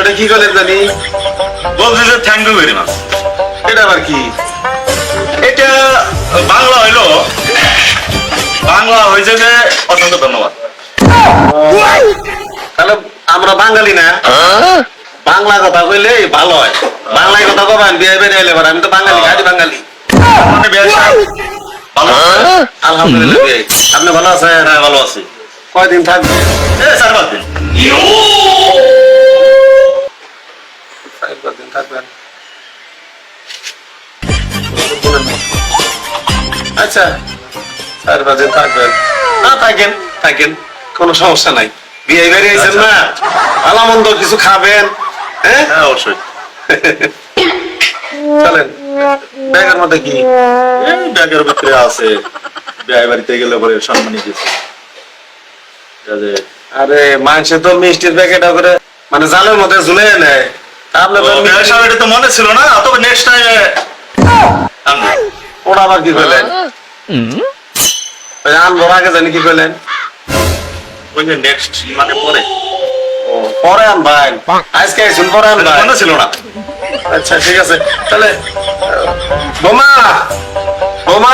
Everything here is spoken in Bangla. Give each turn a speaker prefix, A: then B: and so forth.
A: ওটা কি করলেন জানি
B: বলছি যে থ্যাংক ইউ ভেরি মাচ
A: এটা আবার কি?
B: এটা বাংলা হইল। বাংলা হয়েছে যে অসংখ্য ধন্যবাদ।
A: তাহলে আমরা বাঙালি না? বাংলা কথা কইলে ভালো হয়। বাংলায় কথা কবেন বিয়ে বেরিয়ে এলে আমি তো বাঙালি গাড়ি বাঙালি।
B: মানে
A: আলহামদুলিল্লাহ আপনি ভালো আছেন?
B: হ্যাঁ ভালো আছি।
A: কয়দিন থাকবে
B: চার পাঁচ দিন।
A: থাকবেন আচ্ছা চার পাঁচ দিন থাকবেন। না থাকেন থাকেন। কোনো সমস্যা নাই। বিয়ে বেরিয়েছেন না? ভালো মন্দ কিছু খাবেন? হ্যাঁ?
B: হ্যাঁ অবশ্যই।
A: চলেন। ব্যাগের মধ্যে কি?
B: ব্যাগের ভিতরে আছে। বিয়ে বাড়িতে গেলে পরে সম্মানী কিছু
A: আরে মাংসে তো মিষ্টির প্যাকেট করে মানে জালের মধ্যে ঝুলে নেয়। আপনি তো
B: সাহেব এটা তো মনে ছিল না তবে নেক্সট টাইমে
A: আবার কি করলেন? আনবার আগে জানি কি করলেন।
B: ওই যে নেক্সট মানে পরে।
A: ও, পরে আনবেন? আজকে আইসুন পরে আনবেন?
B: মনে ছিল না।
A: আচ্ছা ঠিক আছে। তাহলে আহ, বোমা।